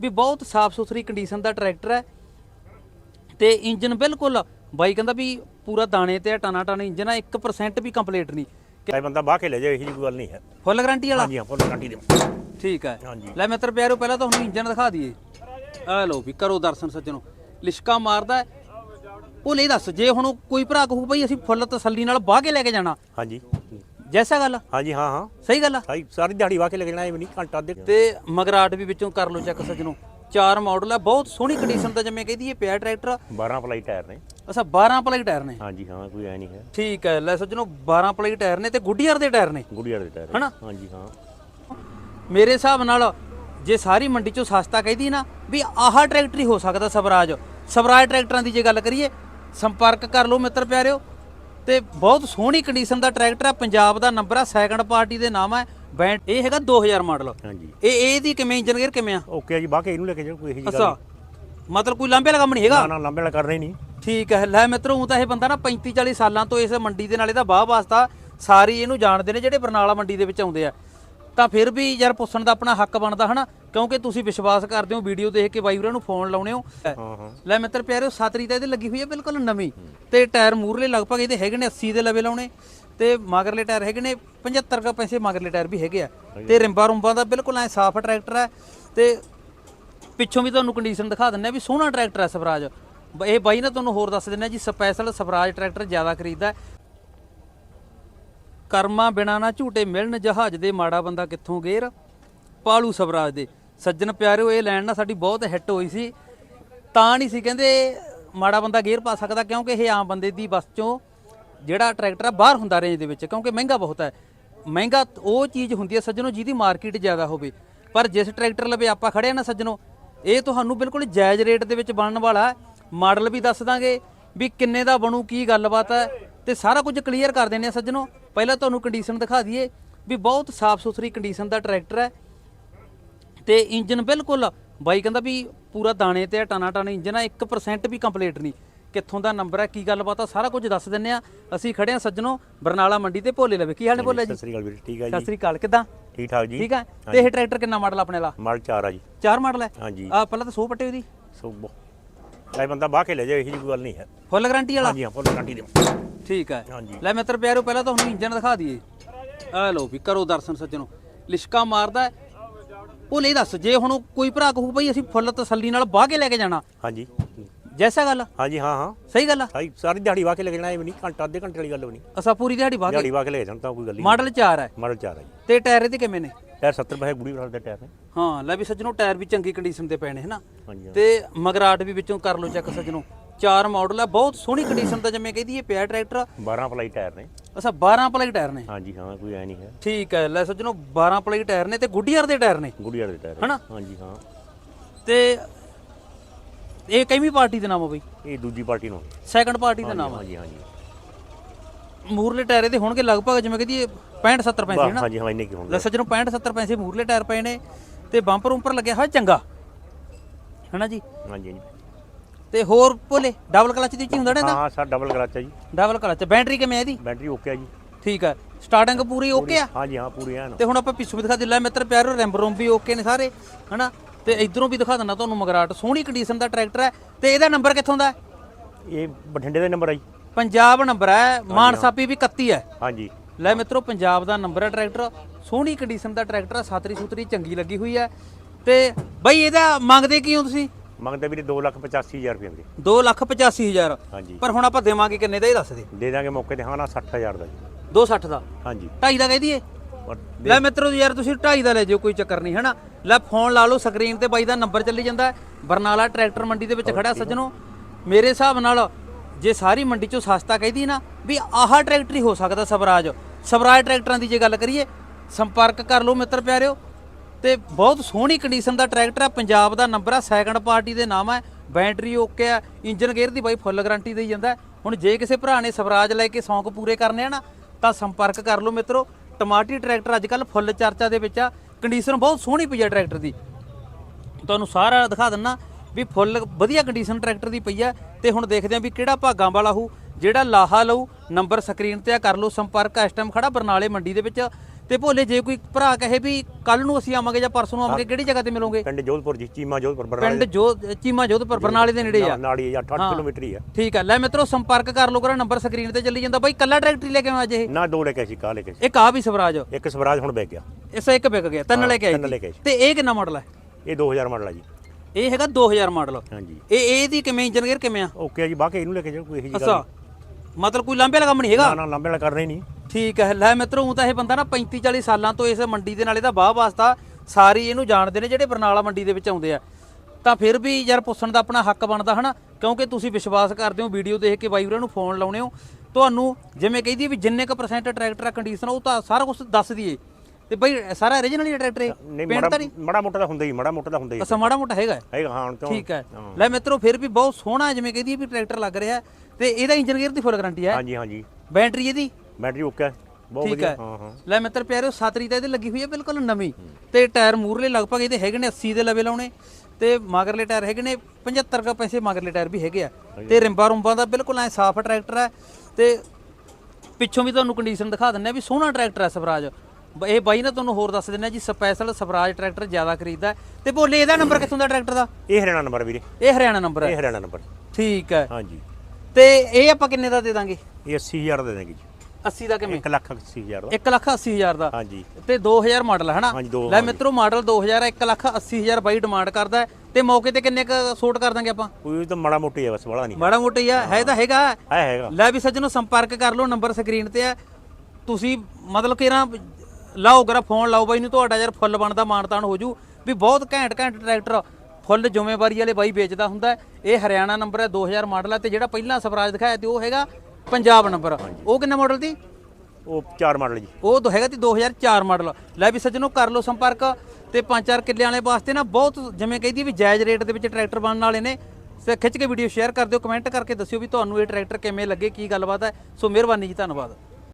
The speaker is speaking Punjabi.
ਵੀ ਬਹੁਤ ਸਾਫ਼ ਸੁਥਰੀ ਕੰਡੀਸ਼ਨ ਦਾ ਟਰੈਕਟਰ ਹੈ। ਤੇ ਇੰਜਨ ਬਿਲਕੁਲ ਬਾਈ ਕਹਿੰਦਾ ਵੀ ਪੂਰਾ ਦਾਣੇ ਤੇ ਟਾਣਾ ਟਾਣਾ ਇੰਜਨ ਆ 1% ਵੀ ਕੰਪਲੀਟ ਨਹੀਂ। ਚਾਹੇ ਬੰਦਾ ਬਾਹ ਕੇ ਲੈ ਜਾਏ ਇਹੀ ਜਿਹੀ ਕੋਈ ਗੱਲ ਨਹੀਂ ਹੈ। ਫੁੱਲ ਗਾਰੰਟੀ ਵਾਲਾ? ਹਾਂਜੀ ਹਾਂ ਫੁੱਲ ਗਾਰੰਟੀ ਦੇ ਠੀਕ ਹੈ। ਹਾਂਜੀ। ਲੈ ਮਿੱਤਰ ਪਿਆਰਿਓ ਪਹਿਲਾਂ ਤੁਹਾਨੂੰ ਇੰਜਨ ਦਿਖਾ ਦਈਏ। ਆ ਲਓ ਵੀ ਕਰੋ ਦਰਸ਼ਨ ਸੱਜਣੋ। ਲਿਸ਼ਕਾ ਮਾਰਦਾ ਹੈ। ਉਹ ਨਹੀਂ ਦੱਸ ਜੇ ਹੁਣ ਕੋਈ ਭਰਾ ਕਹੂ ਬਈ ਅਸੀਂ ਫੁੱਲ ਤਸੱਲੀ ਨਾਲ ਬਾਹ ਕੇ ਲੈ ਕੇ ਜਾਣਾ। ਹਾਂਜੀ। ਜੈਸਾ ਗੱਲ ਹਾਂਜੀ ਹਾਂ ਹਾਂ। ਸਹੀ ਗੱਲ ਆ? ਸਾਰੀ ਸਾਰੀ ਦਿਹਾੜੀ ਵਾਹ ਕੇ ਲੈ ਜਾਣਾ ਇਹ ਵੀ ਨਹੀਂ ਘੰਟਾ ਦੇ ਤੇ ਮਗਰਾਟ ਵੀ ਵਿੱਚੋਂ ਕਰ ਲਓ ਚੈੱਕ ਸੱਜਣੋ। ਚਾਰ ਮਾਡਲ ਹੈ ਬਹੁਤ ਸੋਹਣੀ ਕੰਡੀਸ਼ਨ ਦਾ ਜਿਵੇਂ ਕਹਿੰਦੀ ਇਹ ਪਿਆ ਟਰੈਕਟਰ 12 ਪਲਾਈ ਟਾਇਰ ਨੇ। ਅਸਾ 12 ਪਲਾਈ ਟਾਇਰ ਨੇ? ਹਾਂਜੀ ਹਾਂ ਕੋਈ ਐ ਨਹੀਂ ਹੈ। ਠੀਕ ਹੈ ਲੈ ਸੱਜਣੋ 12 ਪਲਾਈ ਟਾਇਰ ਨੇ ਤੇ ਗੁੱਡੀਅਰ ਦੇ ਟਾਇਰ ਨੇ। ਗੁੜੀਆ ਦੇ ਟਾਇਰ ਹਨਾ? ਹਾਂਜੀ ਹਾਂ। ਮੇਰੇ ਹਿਸਾਬ ਨਾਲ ਜੇ ਸਾਰੀ ਮੰਡੀ ਚੋਂ ਸਸਤਾ ਕਹਿੰਦੀ ਨਾ ਵੀ ਆਹ ਟਰੈਕਟਰ ਹੀ ਹੋ ਸਕਦਾ ਸਵਰਾਜ। ਸਵਰਾਜ ਟਰੈਕਟਰਾਂ ਦੀ ਜੇ ਗੱਲ ਕਰੀਏ ਸੰਪਰਕ ਕਰ ਲਓ ਮਿੱਤਰ ਪਿਆਰਿਓ। ਤੇ ਬਹੁਤ ਸੋਹਣੀ ਕੰਡੀਸ਼ਨ ਦਾ ਟਰੈਕਟਰ ਆ ਪੰਜਾਬ ਦਾ ਨੰਬਰ ਆ ਸੈਕੰਡ ਪਾਰਟੀ ਦੇ ਨਾਮ ਹੈ ਬੈਂਡ ਇਹ ਹੈਗਾ 2000 ਮਾਡਲ ਹਾਂਜੀ। ਇਹ ਇਹਦੀ ਕਿਵੇਂ ਇੰਜਨ ਗੇਅਰ ਕਿਵੇਂ ਆ? ਓਕੇ ਜੀ ਬਾਹ ਕੇ ਇਹਨੂੰ ਲੈ ਕੇ ਜਾਓ ਕੋਈ ਇਹੀ ਗੱਲ ਅੱਛਾ। ਮਤਲਬ ਕੋਈ ਲਾਂਬੇ ਵਾਲਾ ਕੰਮ ਨਹੀਂ ਹੈਗਾ? ਨਾ ਨਾ ਲੰਬੇ ਵਾਲਾ ਕਰਨਾ ਹੀ ਨਹੀਂ। ਠੀਕ ਹੈ ਲੈ ਮਿੱਤਰੋ ਊਂ ਤਾਂ ਇਹ ਬੰਦਾ ਨਾ 35 40 ਸਾਲਾਂ ਤੋਂ ਇਸ ਮੰਡੀ ਦੇ ਨਾਲ ਇਹਦਾ ਬਾਹ ਵਾਸਤਾ ਸਾਰੀ ਇਹਨੂੰ ਜਾਣਦੇ ਨੇ ਜਿਹੜੇ ਬਰਨਾਲਾ ਮੰਡੀ ਦੇ ਵਿੱਚ ਆਉਂਦੇ ਆ। ਤਾਂ ਫਿਰ ਵੀ ਯਾਰ ਪੁੱਛਣ ਦਾ ਆਪਣਾ ਹੱਕ ਬਣਦਾ ਹਨਾ? ਕਿਉਂਕਿ ਤੁਸੀਂ ਵਿਸ਼ਵਾਸ ਕਰਦੇ ਹੋ ਵੀਡੀਓ ਦੇਖ ਕੇ ਬਾਈ ਹੋਰਾਂ ਨੂੰ ਫੋਨ ਲਾਉਣੇ ਹੋ। ਲੈ ਮਿੱਤਰ ਪਿਆਰਿਓ ਸਤਰੀ ਤਾਂ ਇਹਦੇ ਲੱਗੀ ਹੋਈ ਹੈ ਬਿਲਕੁਲ ਨਵੀਂ। ਤੇ ਟਾਇਰ ਮੂਰਲੇ ਲਗਭਗ ਇਹਦੇ ਹੈਗੇ ਨੇ 80 ਦੇ ਲਵੇ ਲਾਉਣੇ। ਤੇ ਮਗਰਲੇ ਟਾਇਰ ਹੈਗੇ ਨੇ 75 ਕੁ ਪੈਸੇ ਮਗਰਲੇ ਟਾਇਰ ਵੀ ਹੈਗੇ ਆ। ਤੇ ਰਿੰਬਾ ਰੁੰਬਾ ਦਾ ਬਿਲਕੁਲ ਐ ਸਾਫ਼ ਟਰੈਕਟਰ ਹੈ ਤੇ ਪਿੱਛੋਂ ਵੀ ਤੁਹਾਨੂੰ ਕੰਡੀਸ਼ਨ ਦਿਖਾ ਦਿੰਨੇ ਆ ਵੀ ਸੋਹਣਾ ਟਰੈਕਟਰ ਹੈ ਸਵਰਾਜ। ਇਹ ਬਾਈ ਨਾ ਤੁਹਾਨੂੰ ਹੋਰ ਦੱਸ ਦਿੰਨੇ ਆ ਜੀ ਸਪੈਸ਼ਲ ਸਵਰਾਜ ਟਰੈਕਟਰ ਜ਼ਿਆਦਾ ਖਰੀਦਦਾ। ਕਰਮਾਂ ਬਿਨਾ ਨਾ ਝੂਟੇ ਮਿਲਣ ਜਹਾਜ਼ ਦੇ ਮਾੜਾ ਬੰਦਾ ਕਿੱਥੋਂ ਗੇਰ? ਪਾਲੂ ਸਵਰਾਜ ਦੇ। ਸੱਜਣ ਪਿਆਰਿਓ, ਇਹ ਲੈਣ ਨਾ ਸਾਡੀ ਬਹੁਤ ਹਿੱਟ ਹੋਈ ਸੀ। ਤਾਂ ਨਹੀਂ ਸੀ ਕਹਿੰਦੇ ਮਾੜਾ ਬੰਦਾ ਗੇਅਰ ਪਾ ਸਕਦਾ, ਕਿਉਂਕਿ ਇਹ ਆਮ ਬੰਦੇ ਦੀ ਬਸ ਚੋਂ ਜਿਹੜਾ ਟਰੈਕਟਰ ਆ, ਬਾਹਰ ਹੁੰਦਾ ਰੇਂਜ ਦੇ ਵਿੱਚ, ਕਿਉਂਕਿ ਮਹਿੰਗਾ ਬਹੁਤ ਹੈ। ਮਹਿੰਗਾ ਉਹ ਚੀਜ਼ ਹੁੰਦੀ ਹੈ ਸੱਜਣੋ, ਜਿਹਦੀ ਮਾਰਕੀਟ ਜ਼ਿਆਦਾ ਹੋਵੇ। ਪਰ ਜਿਸ ਟਰੈਕਟਰ ਲਵੇ ਆਪਾਂ ਖੜੇ ਆ ਨਾ ਸੱਜਣੋ, ਇਹ ਤੁਹਾਨੂੰ ਬਿਲਕੁਲ ਜਾਇਜ਼ ਰੇਟ ਦੇ ਵਿੱਚ ਬਣਨ ਵਾਲਾ ਮਾਡਲ ਵੀ ਦੱਸ ਦਾਂਗੇ ਵੀ ਕਿੰਨੇ ਦਾ ਬਣੂ, ਕੀ ਗੱਲਬਾਤ ਹੈ, ਤੇ ਸਾਰਾ ਕੁਝ ਕਲੀਅਰ ਕਰ ਦਿੰਦੇ ਆ ਸੱਜਣੋ। ਪਹਿਲਾਂ ਤੁਹਾਨੂੰ ਕੰਡੀਸ਼ਨ ਦਿਖਾ ਦਈਏ ਵੀ ਬਹੁਤ ਸਾਫ਼ ਸੁਥਰੀ ਕੰਡੀਸ਼ਨ ਦਾ ਟਰੈਕਟਰ ਹੈ। ਤੇ ਇੰਜਨ ਬਿਲਕੁਲ ਬਾਈ ਕਹਿੰਦਾ ਵੀ ਪੂਰਾ ਦਾਣੇ ਤੇ ਟਾਣਾ ਟਾਣਾ ਇੰਜਨ ਆ 1% ਵੀ ਕੰਪਲੀਟ ਨਹੀਂ। ਕਿੱਥੋਂ ਦਾ ਨੰਬਰ ਹੈ ਕੀ ਗੱਲਬਾਤ ਆ ਸਾਰਾ ਕੁਝ ਦੱਸ ਦਿੰਨੇ ਆ। ਅਸੀਂ ਖੜੇ ਆ ਸੱਜਣੋ ਬਰਨਾਲਾ ਮੰਡੀ ਤੇ ਭੋਲੇ ਲਵੇ। ਕੀ ਹਾਲ ਨੇ ਭੋਲੇ ਜੀ? ਸਤਿ ਸ੍ਰੀ ਅਕਾਲ ਵੀਰ ਠੀਕ ਸਤਿ ਜੀ? ਸ੍ਰੀ ਅਕਾਲ ਕਿਦਾਂ? ਠੀਕ ਠਾਕ ਜੀ। ਠੀਕ ਆ? ਤੇ ਇਹ ਟਰੈਕਟਰ ਕਿੰਨਾ ਮਾਡਲ ਆਪਣੇ ਵਾਲਾ? ਮਾਲ 4 ਆ ਜੀ। ਚਾਰ ਮਾਡਲ ਹੈ ਹਾਂਜੀ। ਆ ਪਹਿਲਾਂ ਤਾਂ ਸੋ ਪੱਟੇ ਉਹਦੀ। ਸੋ ਚਾਹੇ ਬੰਦਾ ਬਾਹ ਕੇ ਲੈ ਜਾਏ ਇਹੀ ਕੋਈ ਗੱਲ ਨਹੀਂ ਹੈ। ਫੁੱਲ ਗਾਰੰਟੀ ਵਾਲਾ? ਹਾਂਜੀ ਹਾਂ ਫੁੱਲ ਗਾਰੰਟੀ ਦੇ ਠੀਕ ਹੈ ਹਾਂਜੀ। ਲੈ ਮਿੱਤਰ ਪਿਆਰਿਓ ਪਹਿਲਾਂ ਤੁਹਾਨੂੰ ਇੰਜਨ ਦਿਖਾ ਦਈਏ। ਆ ਲਓ ਵੀ ਕਰੋ ਦਰਸ਼ਨ ਸੱਜਣੋ। ਲਿਸ਼ਕਾ ਮਾਰਦਾ। ਉਹ ਨਹੀਂ ਦੱਸ ਜੇ ਹੁਣ ਕੋਈ ਭਰਾ ਕਹੂ ਬਈ ਅਸੀਂ ਫੁੱਲ ਤਸੱਲੀ ਨਾਲ ਬਾਹ ਕੇ ਲੈ ਕੇ ਜਾਣਾ। ਹਾਂਜੀ। ਜੈਸਾ ਗੱਲ ਹਾਂਜੀ ਹਾਂ ਹਾਂ। ਸਹੀ ਗੱਲ ਆ? ਸਾਰੀ ਸਾਰੀ ਦਿਹਾੜੀ ਵਾਹ ਕੇ ਲੈ ਜਾਣਾ ਇਹ ਵੀ ਨਹੀਂ ਘੰਟਾ ਅੱਧੇ ਘੰਟੇ ਵਾਲੀ ਗੱਲ ਵੀ ਨਹੀਂ। ਅਸਾਂ ਪੂਰੀ ਦਿਹਾੜੀ ਕੇ? ਦਿਹਾੜੀ ਵਾਹ ਕੇ ਲੈ ਜਾਣਾ ਤਾਂ ਕੋਈ ਗੱਲ ਨਹੀਂ। ਮਾਡਲ 4 ਹੈ। ਮਾਡਲ 4 ਆ ਜੀ। ਤੇ ਟਾਇਰ ਇਹਦੇ ਕਿਵੇਂ ਨੇ? ਟਾਇਰ 70 ਪੈਸੇ ਗੁੜੀ ਵਾਲਾ ਦੇ ਟਾਇਰ ਨੇ। ਹਾਂ ਲੈ ਵੀ ਸੱਜਣੋ ਟਾਇਰ ਵੀ ਚੰਗੀ ਕੰਡੀਸ਼ਨ ਤੇ ਪਏ ਨੇ ਹਨਾ? ਹਾਂਜੀ ਹਾਂ। ਤੇ ਮਗਰਾਟ ਵੀ ਵਿੱਚੋਂ ਕਰ ਲਓ ਚੈੱਕ ਸੱਜਣੋ। ਚਾਰ ਮਾਡਲ ਹੈ ਬਹੁਤ ਸੋਹਣੀ ਕੰਡੀਸ਼ਨ ਦਾ ਜਿਵੇਂ ਕਹਿੰਦੀ ਇਹ ਪਿਆ ਟਰੈਕਟਰ 12 ਪਲਾਈ ਟਾਇਰ ਨੇ। ਅਸਾਂ 12 ਪਲਾਈ ਟਾਇਰ ਨੇ? ਹਾਂਜੀ ਹਾਂ ਕੋਈ ਐ ਨਹੀਂ ਹੈ। ਠੀਕ ਹੈ ਲੈ ਸੱਜਣੋ 12 ਪਲਾਈ ਟਾਇਰ ਨੇ ਤੇ ਗੁੱਡੀਅਰ ਦੇ ਟਾਇਰ ਨੇ? ਗੁੜੀਆ ਦੇ ਟਾਇਰ ਹਨਾ? ਹਾਂਜੀ ਹਾਂ। ਤੇ ਇਹ ਕਿੰਨੀ ਪਾਰਟੀ ਦਾ ਨਾਮ ਆ ਬਈ? ਇਹ ਦੂਜੀ ਪਾਰਟੀ ਨੂੰ। ਸੈਕੰਡ ਪਾਰਟੀ ਦਾ ਨਾਮ ਆ। ਹਾਂਜੀ ਹਾਂਜੀ। ਮੂਰਲੇ ਟਾਇਰ ਇਹਦੇ ਹੋਣਗੇ ਲਗਭਗ ਜਿਵੇਂ ਕਹਿੰਦੀ 65 70 ਪੈਸੇ ਹਨਾ? ਹਾਂਜੀ ਹਾਂ ਇੰਨੇ ਕੀ ਲੈ ਹੋਣਗੇ ਸੱਜਣੋ 65 70 ਪੈਸੇ ਮੂਰਲੇ ਟਾਇਰ ਪਏ ਨੇ ਤੇ ਬੰਪਰ ਉੱਪਰ ਲੱਗਿਆ ਹੋਇਆ ਚੰਗਾ। ਹਨਾ ਜੀ? ਹਾਂਜੀ ਹਾਂਜੀ। ਤੇ ਹੋਰ ਭੋਲੇ ਡਬਲ ਕਲਚ ਦੀ ਚੀ ਹੁੰਦਾ ਨਾ ਹਾਂ ਇਹਦਾ? ਹਾਂ ਸਰ ਡਬਲ ਕਲਚ ਹੈ ਜੀ। ਡਬਲ ਕਲਚ ਬੈਟਰੀ ਕਿਵੇਂ ਆ ਇਹਦੀ? ਬੈਟਰੀ ਓਕੇ ਆ ਜੀ। ਠੀਕ ਹੈ ਸਟਾਰਟਿੰਗ ਪੂਰੀ ਓਕੇ ਆ? ਹਾਂਜੀ ਹਾਂ ਪੂਰੀ ਐਨ। ਤੇ ਹੁਣ ਆਪਾਂ ਪਿੱਛੋਂ ਵੀ ਦਿਖਾ ਦਿਲਾ ਮਿੱਤਰ ਪਿਆਰੋ ਰੈਂਬ ਰੋਮ ਵੀ ਓਕੇ ਨੇ ਸਾਰੇ ਹਨਾ? ਤੇ ਇਧਰੋਂ ਵੀ ਦਿਖਾ ਦਿੰਦਾ ਤੁਹਾਨੂੰ ਮਗਰਾਟ ਸੋਹਣੀ ਕੰਡੀਸ਼ਨ ਦਾ ਟਰੈਕਟਰ ਹੈ। ਤੇ ਇਹਦਾ ਨੰਬਰ ਕਿੱਥੋਂ ਦਾ ਹੈ? ਇਹ ਬਠਿੰਡੇ ਦਾ ਨੰਬਰ ਆ ਜੀ। ਪੰਜਾਬ ਨੰਬਰ ਹੈ ਮਾਨਸਾਪੀ ਵੀ 31 ਹੈ। ਹਾਂਜੀ। ਲੈ ਮਿੱਤਰੋ ਪੰਜਾਬ ਦਾ ਨੰਬਰ ਹੈ ਟਰੈਕਟਰ ਸੋਹਣੀ ਕੰਡੀਸ਼ਨ ਦਾ ਟਰੈਕਟਰ ਹੈ ਸਾਤਰੀ ਸੁਤਰੀ ਚੰਗੀ ਲੱਗੀ ਹੋਈ ਹੈ। ਤੇ ਬਈ ਇਹਦਾ ਮੰਗਦੇ ਕੀ ਹੋ ਤੁਸੀਂ? ਮੰਗਦੇ ਵੀਰੇ 285000 ਰੁਪਏ ਦੇ 285000 ਹਾਂਜੀ। ਪਰ ਹੁਣ ਆਪਾਂ ਦੇਵਾਂਗੇ ਕਿੰਨੇ ਦਾ ਇਹ ਦੱਸ ਦੇ। ਦੇ ਦਾਂਗੇ ਮੌਕੇ ਤੇ ਹਾਂ ਨਾ 60000 ਦਾ ਜੀ। 260 ਦਾ? ਹਾਂਜੀ। 2.5 ਦਾ ਕਹਿ ਦਈਏ? ਔਰ ਲੈ ਮਿੱਤਰੋ ਯਾਰ ਤੁਸੀਂ 2.5 ਦਾ ਲੈ ਜਿਓ ਕੋਈ ਚੱਕਰ ਨਹੀਂ ਹਨਾ? ਲੈ ਫੋਨ ਲਾ ਲਓ ਸਕਰੀਨ ਤੇ ਬਾਈ ਦਾ ਨੰਬਰ ਚੱਲੀ ਜਾਂਦਾ ਹੈ। ਬਰਨਾਲਾ ਟਰੈਕਟਰ ਮੰਡੀ ਦੇ ਵਿੱਚ ਖੜਾ ਸੱਜਣੋ। ਮੇਰੇ ਹਿਸਾਬ ਨਾਲ ਜੇ ਸਾਰੀ ਮੰਡੀ ਚੋਂ ਸਸਤਾ ਕਹਿੰਦੀ ਨਾ ਵੀ ਆਹ ਟਰੈਕਟਰ ਹੀ ਹੋ ਸਕਦਾ ਸਵਰਾਜ। ਸਵਰਾਜ ਟਰੈਕਟਰਾਂ ਦੀ ਜੇ ਗੱਲ ਕਰੀਏ ਸੰਪਰਕ ਕਰ ਲਓ ਮਿੱਤਰ ਪਿਆਰਿਓ। ਤੇ ਬਹੁਤ ਸੋਹਣੀ ਕੰਡੀਸ਼ਨ ਦਾ ਟਰੈਕਟਰ ਆ। ਪੰਜਾਬ ਦਾ ਨੰਬਰ ਆ ਸੈਕੰਡ ਪਾਰਟੀ ਦੇ ਨਾਮ ਹੈ ਬੈਟਰੀ ਓਕੇ ਆ। ਇੰਜਨ ਗੇਅਰ ਦੀ ਬਾਈ ਫੁੱਲ ਗਾਰੰਟੀ ਦੇਈ ਜਾਂਦਾ। ਹੁਣ ਜੇ ਕਿਸੇ ਭਰਾ ਨੇ ਸਵਰਾਜ ਲੈ ਕੇ ਸ਼ੌਂਕ ਪੂਰੇ ਕਰਨੇ ਆ ਨਾ, ਤਾਂ ਸੰਪਰਕ ਕਰ ਲਓ ਮਿੱਤਰੋ। ਟਮਾਟੀ ਟਰੈਕਟਰ ਅੱਜ ਕੱਲ ਫੁੱਲ ਚਰਚਾ ਦੇ ਵਿੱਚ ਆ। ਕੰਡੀਸ਼ਨ ਬਹੁਤ ਸੋਹਣੀ ਪਈ ਆ ਟਰੈਕਟਰ ਦੀ। ਤੁਹਾਨੂੰ ਸਾਰਾ ਦਿਖਾ ਦਿੰਨਾ ਵੀ ਫੁੱਲ ਵਧੀਆ ਕੰਡੀਸ਼ਨ ਟਰੈਕਟਰ ਦੀ ਪਈ ਆ। ਤੇ ਹੁਣ ਦੇਖਦੇ ਆਂ ਵੀ ਕਿਹੜਾ ਭਾਗਾਂ ਵਾਲਾ ਹੋਊ। ਜਿਹੜਾ ਲਾਹਾ ਲਊ ਨੰਬਰ ਸਕਰੀਨ ਤੇ ਆ, ਕਰ ਲਓ ਸੰਪਰਕ। ਇਸ ਟਾਈਮ ਖੜਾ ਬਰਨਾਲੇ ਮੰਡੀ ਦੇ ਵਿੱਚ। ਤੇ ਭੋਲੇ ਜੇ ਕੋਈ ਭਰਾ ਕਹੇ ਵੀ ਕੱਲ ਨੂੰ ਅਸੀਂ ਆਵਾਂਗੇ ਜਾਂ ਪਰਸੋਂ ਨੂੰ ਆਵਾਂਗੇ ਕਿਹੜੀ ਜਗ੍ਹਾ ਤੇ ਮਿਲੋਗੇ? ਪਿੰਡ ਜੋਧਪੁਰ ਜੀ ਚੀਮਾ ਜੋਧਪੁਰ ਪਿੰਡ ਬਰਨਾਲੇ ਜੋ ਚੀਮਾ ਜੋਧਪੁਰ ਬਰਨਾਲੇ ਦੇ ਨੇੜੇ ਆ। ਨਾਲੀ 8 ਹਾਂ। ਕਿਲੋਮੀਟਰ ਹੀ ਆ। ਠੀਕ ਆ। ਲੈ ਮਿੱਤਰੋ ਸੰਪਰਕ ਕਰ ਲਓ ਕਰਾ ਨੰਬਰ ਸਕਰੀਨ ਤੇ ਚੱਲੀ ਜਾਂਦਾ। ਬਾਈ ਕੱਲਾ ਟਰੈਕਟਰ ਲੈ ਕੇ ਆਵਾਂ ਇਹ? ਨਾ ਦੋ ਲੈ ਕੇ ਸੀ ਕਾ ਲੈ ਕੇ। ਇੱਕ ਆ ਵੀ ਸਵਰਾਜ। ਇੱਕ ਸਵਰਾਜ ਹੁਣ ਵੇਚ ਗਿਆ। ਇਸ ਇੱਕ ਵਿਕ ਗਿਆ। ਤਿੰਨ ਲੈ ਕੇ ਆਈ। ਤੇ ਇਹ ਕਿੰਨਾ ਮਾਡਲ ਹੈ ਇਹ 2000 ਮਾਡਲ ਆ ਜੀ। ਇਹ ਹੈਗਾ 2000 ਮਾਡਲ ਹਾਂਜੀ। ਇਹ ਇਹਦੀ ਕਿਵੇਂ ਇੰਜਨ ਗੇਅਰ ਕਿਵੇਂ ਆ? ਓਕੇ ਜੀ ਬਾਕੀ ਇਹਨੂੰ ਲੈ ਕੇ ਜਾਓ ਕੋਈ ਇਹੀ ਜੀ ਗੱਲ ਅੱਛਾ। ਮਤਲਬ ਕੋਈ ਲਾਂਬੇ ਵਾਲਾ ਕੰਮ ਨਹੀਂ ਹੈਗਾ? ਨਾ ਨਾ ਲੰਬੇ ਵਾਲਾ ਕਰਨਾ ਹੀ ਨਹੀਂ। ਠੀਕ ਹੈ। ਲੈ ਮਿੱਤਰੋ ਉਹ ਤਾਂ ਇਹ ਬੰਦਾ ਨਾ 35 40 ਸਾਲਾਂ ਤੋਂ ਇਸ ਮੰਡੀ ਦੇ ਨਾਲ ਇਹਦਾ ਬਾਹ ਵਾਸਤਾ ਸਾਰੀ ਇਹਨੂੰ ਜਾਣਦੇ ਨੇ ਜਿਹੜੇ ਬਰਨਾਲਾ ਮੰਡੀ ਦੇ ਵਿੱਚ ਆਉਂਦੇ ਆ। ਤਾਂ ਫਿਰ ਵੀ ਯਾਰ ਪੁੱਛਣ ਦਾ ਆਪਣਾ ਹੱਕ ਬਣਦਾ ਹਨਾ ਕਿਉਂਕਿ ਤੁਸੀਂ ਵਿਸ਼ਵਾਸ ਕਰਦੇ ਹੋ ਵੀਡੀਓ ਦੇਖ ਕੇ ਬਾਈ ਵੀਰਾਂ ਨੂੰ ਫੋਨ ਲਾਉਣੇ ਹੋ। ਤੁਹਾਨੂੰ ਜਿਵੇਂ ਕਹਿੰਦੀ ਵੀ ਜਿੰਨੇ ਕ ਪਰਸੈਂਟ ਟਰੈਕਟਰ ਆ ਕੰਡੀਸ਼ਨ ਉਹ ਤਾਂ ਸਾਰਾ ਕੁਝ ਦੱਸ ਦਈਏ। ਤੇ ਬਈ ਸਾਰਾ origignal ਹੀ ਟਰੈਕਟਰ ਹੈ ਪੇਂਟ ਮਾੜਾ ਤਾਂ ਨਹੀਂ? ਮਾੜਾ ਮੋਟਾ ਤਾਂ ਹੁੰਦਾ ਹੀ ਮਾੜਾ ਮੋਟਾ ਤਾਂ ਹੁੰਦਾ ਹੀ। ਅਸਾ ਮਾੜਾ ਮੋਟਾ ਹੈਗਾ। ਹੈਗਾ ਹਾਂ ਹੁਣ ਕਿਉਂ? ਠੀਕ ਹੈ। ਹਾਂ। ਲੈ ਮਿੱਤਰੋ ਫਿਰ ਵੀ ਬਹੁਤ ਸੋਹਣਾ ਜਿਵੇਂ ਕਹਿੰਦੀ ਵੀ ਟਰੈਕਟਰ ਲੱਗ ਰਿਹਾ ਤੇ ਇਹਦਾ ਇੰਜਨ ਗੇਅਰ ਦੀ ਫੁੱਲ ਗਾਰੰਟੀ ਹੈ। ਹਾਂਜੀ ਹਾਂਜੀ। ਬੈਟਰੀ ਇਹਦੀ? ਬੈਟਰੀ ਓਕੇ ਬਹੁਤ ਠੀਕ ਵਧੀਆ। ਹੈ। ਹਾਂ ਹਾਂ। ਲੈ ਮਿੱਤਰ ਪਿਆਰਿਓ ਸਾਤਰੀ ਤਾਂ ਇਹਦੇ ਲੱਗੀ ਹੋਈ ਹੈ ਬਿਲਕੁਲ ਨਵੀਂ। ਤੇ ਟਾਇਰ ਮੂਰਲੇ ਲਗਭਗ ਇਹਦੇ ਹੈਗੇ ਨੇ 80 ਦੇ ਲਵੇ ਲਾਉਣੇ। ਤੇ ਮਗਰਲੇ ਟਾਇਰ ਹੈਗੇ ਨੇ 75 ਕੁ ਪੈਸੇ ਮਗਰਲੇ ਟਾਇਰ ਵੀ ਹੈਗੇ ਆ। ਤੇ ਰਿੰਬਾ ਰੁੰਬਾ ਦਾ ਬਿਲਕੁਲ ਐ ਸਾਫ਼ ਟਰੈਕਟਰ ਹੈ। ਤੇ ਪਿੱਛੋਂ ਵੀ ਤੁਹਾਨੂੰ ਕੰਡੀਸ਼ਨ ਦਿਖਾ ਦਿੰਨੇ ਆ ਵੀ ਸੋਹਣਾ ਟਰੈਕਟਰ ਹੈ ਸਵਰਾਜ। ਬ- ਇਹ ਬਾਈ ਨਾ ਤੁਹਾਨੂੰ ਹੋਰ ਦੱਸ ਦਿੰਨੇ ਆ ਜੀ ਸਪੈਸ਼ਲ ਸਵਰਾਜ ਟਰੈਕਟਰ ਜ਼ਿਆਦਾ ਖਰੀਦਦਾ ਹੈ। ਤੇ ਬੋਲੇ ਇਹਦਾ ਨੰਬਰ ਕਿੱਥੋਂ ਦਾ ਟਰੈਕਟਰ ਦਾ? ਇਹ ਹਰਿਆਣਾ ਨੰਬਰ ਵੀਰੇ। ਇਹ ਹਰਿਆਣਾ ਨੰਬਰ ਹੈ। ਇਹ ਹਰਿਆਣਾ ਨੰਬਰ ਠੀਕ ਹੈ। ਹਾਂਜੀ। ਤੇ ਇਹ ਆਪਾਂ ਕਿੰਨੇ ਦਾ ਦੇ ਦਾਂਗੇ? ਇਹ 80000 ਦੇ ਦੇਣਗੇ ਜੀ। 80 ਦਾ ਕਿਵੇਂ? 1 ਲੱਖ 80000 ਦਾ। 1 ਲੱਖ 80 ਹਜ਼ਾਰ ਦਾ। ਹਾਂਜੀ। ਤੇ 2000 ਮਾਡਲ ਹੈ ਦੋ, ਲੈ ਮਿੱਤਰੋ ਮਾਡਲ 2000 ਹੈ 1 ਲੱਖ 80 ਹਜ਼ਾਰ ਬਾਈ ਡਿਮਾਂਡ ਕਰਦਾ ਹੈ। ਤੇ ਮੌਕੇ ਤੇ ਕਿੰਨੇ ਕ ਸੋਟ ਕਰ ਦਾਂਗੇ ਆਪਾਂ? ਕੋਈ ਤਾਂ ਮਾੜਾ ਮੋਟੀ ਹੈ ਬਸ ਬੜਾ ਨਹੀਂ। ਮਾੜਾ ਮੋਟਾ ਹੀ ਆ ਹੈ ਤਾਂ ਹੈਗਾ। ਹੈ ਹੈਗਾ। ਲੈ ਵੀ ਸੱਜਣੋ ਸੰਪਰਕ ਕਰ ਲਓ ਨੰਬਰ ਸਕਰੀਨ ਤੇ ਆ ਤੁਸੀਂ ਮਤਲਬ ਕਿ ਨਾ ਲਾਓ ਕਰਾ ਫੋਨ ਲਾਓ ਬਾਈ ਨੂੰ ਤੁਹਾਡਾ ਯਾਰ ਫੁੱਲ ਬਣਦਾ ਮਾਨਤਾਨ ਹੋ ਜੂ। ਵੀ ਬਹੁਤ ਘੈਂਟ ਘੈਂਟ ਟਰੈਕਟਰ ਫੁੱਲ ਜ਼ਿੰਮੇਵਾਰੀ ਵਾਲੇ ਬਾਈ ਵੇਚਦਾ ਹੁੰਦਾ ਹੈ। ਇਹ ਹਰਿਆਣਾ ਨੰਬਰ ਹੈ 2000 ਮਾਡਲ ਹੈ ਤੇ ਜਿਹੜਾ ਪਹਿਲਾਂ ਸਵਰਾਜ ਦਿਖਾਇਆ ਤੇ ਉਹ ਹੈਗਾ ਪੰਜਾਬ ਨੰਬਰ। ਉਹ ਕਿੰਨਾ ਮਾਡਲ ਦੀ? ਉਹ ਚਾਰ ਮਾਡਲ ਜੀ। ਉਹ ਤਾਂ ਹੈਗਾ ਤੇ 2004 ਮਾਡਲ ਲੈ ਵੀ ਸੱਜਣੋ ਕਰ ਲਓ ਸੰਪਰਕ। ਤੇ ਪੰਜ ਚਾਰ ਕਿੱਲਿਆਂ ਵਾਲੇ ਵਾਸਤੇ ਨਾ ਬਹੁਤ ਜਿਵੇਂ ਕਹਿੰਦੀ ਵੀ ਜਾਇਜ਼ ਰੇਟ ਦੇ ਵਿੱਚ ਟਰੈਕਟਰ ਬਣਨ ਵਾਲੇ ਨੇ। ਤੇ ਖਿੱਚ ਕੇ ਵੀਡੀਓ ਸ਼ੇਅਰ ਕਰ ਦਿਓ ਕਮੈਂਟ ਕਰਕੇ ਦੱਸਿਓ ਵੀ ਤੁਹਾਨੂੰ ਇਹ ਟਰੈਕਟਰ ਕਿਵੇਂ ਲੱਗੇ ਕੀ ਗੱਲਬਾਤ ਹੈ। ਸੋ ਮਿਹਰਬਾਨੀ ਜੀ ਧੰਨਵਾਦ।